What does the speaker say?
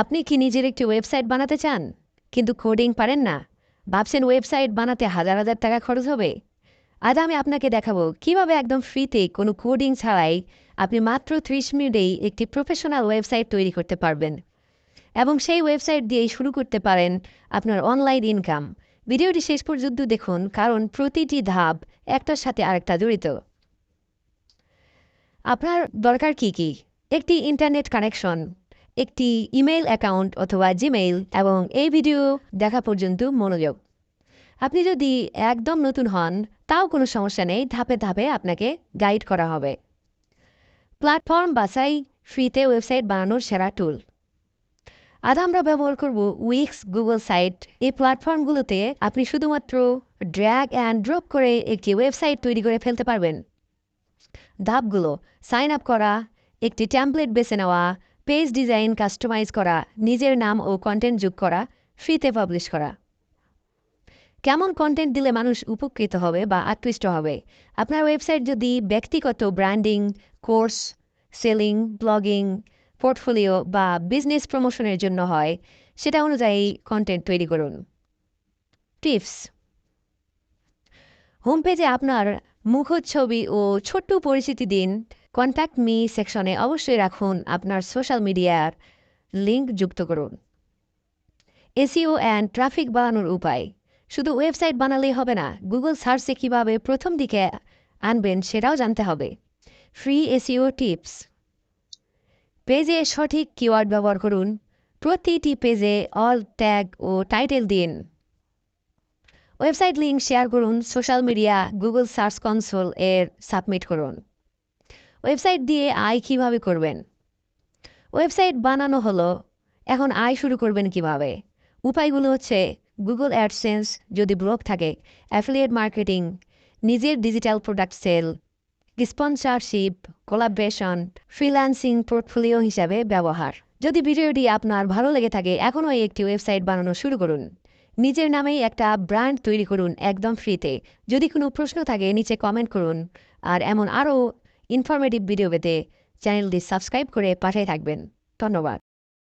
আপনি কি নিজের একটি ওয়েবসাইট বানাতে চান? কিন্তু কোডিং পারেন না। ভাবছেন ওয়েবসাইট বানাতে হাজার হাজার টাকা খরচ হবে? আজ আমি আপনাকে দেখাবো কীভাবে একদম ফ্রিতে কোনো কোডিং ছাড়াই আপনি মাত্র ত্রিশ মিনিটেই একটি প্রফেশনাল ওয়েবসাইট তৈরি করতে পারবেন। এবং সেই ওয়েবসাইট দিয়েই শুরু করতে পারেন আপনার অনলাইন ইনকাম। ভিডিওটি শেষ পর্যন্ত দেখুন, কারণ প্রতিটি ধাপ একটার সাথে আরেকটা জড়িত। আপনার দরকার কি কি? একটি ইন্টারনেট কানেকশন একটি ইমেইল অ্যাকাউন্ট অথবা জিমেইল এবং এই ভিডিও দেখা পর্যন্ত মনোযোগ। আপনি যদি একদম নতুন হন, তাও কোনো সমস্যা নেই, ধাপে ধাপে আপনাকে গাইড করা হবে। প্ল্যাটফর্ম বাছাই, ফ্রিতে ওয়েবসাইট বানানোর সেরা টুল। আজ আমরা ব্যবহার করব উইক্স, গুগল সাইট। এই প্ল্যাটফর্মগুলোতে আপনি শুধুমাত্র ড্র্যাগ অ্যান্ড ড্রপ করে একটি ওয়েবসাইট তৈরি করে ফেলতে পারবেন। ধাপগুলো, সাইন আপ করা, একটি ট্যাম্পলেট বেছে নেওয়া পেজ ডিজাইন কাস্টমাইজ করা, নিজের নাম ও কন্টেন্ট যোগ করা, ফ্রিতে পাবলিশ করা। কেমন কন্টেন্ট দিলে মানুষ উপকৃত হবে বা আকৃষ্ট হবে? আপনার ওয়েবসাইট যদি ব্যক্তিগত branding course selling blogging portfolio বা বিজনেস প্রমোশনের জন্য হয়, সেটা অনুযায়ী কন্টেন্ট তৈরি করুন। টিপস হোম পেজে আপনার মুখচ্ছবি ও ছোট্ট পরিচিতি দিন কন্ট্যাক্ট মি সেকশনে অবশ্যই রাখুন আপনার সোশ্যাল মিডিয়ার লিঙ্ক যুক্ত করুন। এসিও অ্যান্ড ট্রাফিক বাড়ানোর উপায়। শুধু ওয়েবসাইট বানালেই হবে না গুগল সার্চে কীভাবে প্রথম দিকে আনবেন সেটাও জানতে হবে। ফ্রি এসিও টিপস পেজে সঠিক কিওয়ার্ড ব্যবহার করুন। প্রতিটি পেজে অল ট্যাগ ও টাইটেল দিন। ওয়েবসাইট লিঙ্ক শেয়ার করুন social media Google search console এর সাবমিট করুন। ওয়েবসাইট দিয়ে আয় কীভাবে করবেন? ওয়েবসাইট বানানো হলো, এখন আয় শুরু করবেন কীভাবে? উপায়গুলো হচ্ছে গুগল অ্যাডসেন্স যদি ব্লগ থাকে অ্যাফিলিয়েট মার্কেটিং নিজের digital product sell sponsorship collaboration freelancing portfolio হিসাবে ব্যবহার। যদি ভিডিওটি আপনার ভালো লেগে থাকে, এখনও একটি ওয়েবসাইট বানানো শুরু করুন। নিজের নামেই একটা ব্র্যান্ড তৈরি করুন একদম ফ্রিতে। যদি কোনো প্রশ্ন থাকে, নিচে কমেন্ট করুন। আর এমন আরও ইনফরমেটিভ ভিডিও পেতে চ্যানেলটি সাবস্ক্রাইব করে পাশে থাকবেন। ধন্যবাদ।